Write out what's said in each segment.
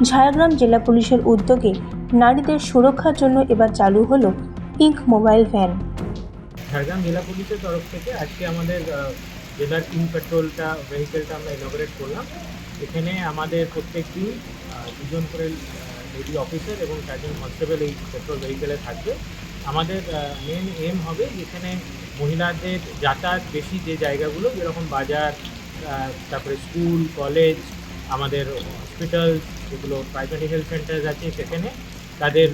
ঝাড়গ্রাম জেলা পুলিশের উদ্যোগে নারীদের সুরক্ষার জন্য এবার চালু হলো পিঙ্ক মোবাইল ভ্যান। ঝাড়গ্রাম জেলা পুলিশের তরফ থেকে আজকে আমাদের জেলার ইন পেট্রোলটা, ভেহিকেলটা আমরা ইনগ্রেট করলাম। এখানে আমাদের প্রত্যেক দিন দুজন করে লেডি অফিসার এবং চারজন কনস্টেবল এই পেট্রোল ভেহিকেলে থাকবে। আমাদের মেন এম হবে যেখানে মহিলাদের যাতায়াত বেশি যে জায়গাগুলো, যেরকম বাজার তারপরে স্কুল কলেজ আমাদের হসপিটাল যেগুলো প্রাইভেট হেলথ সেন্টার আছে সেখানে তাদের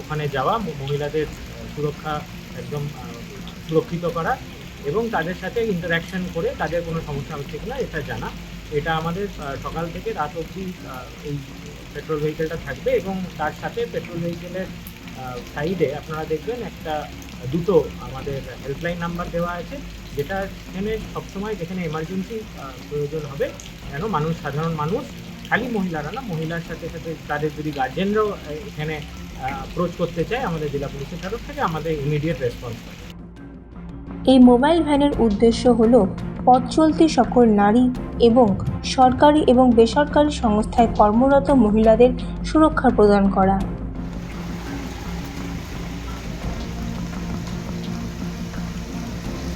ওখানে যাওয়া মহিলাদের সুরক্ষা একদম সুরক্ষিত করা এবং তাদের সাথে ইন্টারাকশন করে তাদের কোনো সমস্যা হচ্ছে কিনা এটা জানা। এটা আমাদের সকাল থেকে রাত অবধি এই পেট্রোল ভেহিকেলটা থাকবে এবং তার সাথে পেট্রোল ভেহিকেলের সাইডে আপনারা দেখবেন একটা দুটো আমাদের হেল্পলাইন নাম্বার দেওয়া আছে, যেটা এখানে সবসময় যেখানে এমার্জেন্সি প্রয়োজন হবে, যেন মানুষ, সাধারণ মানুষ, খালি মহিলারা না, মহিলার সাথে সাথে তাদের যদি গার্জেনরাও এখানে অ্যাপ্রোচ করতে চায়, আমাদের জেলা পুলিশের তরফ থেকে আমাদের ইমিডিয়েট রেসপন্স এই মোবাইল ভ্যানের উদ্দেশ্য হল পথ চলতি সকল নারী এবং সরকারি এবং বেসরকারি সংস্থায় কর্মরত মহিলাদের সুরক্ষা প্রদান করা।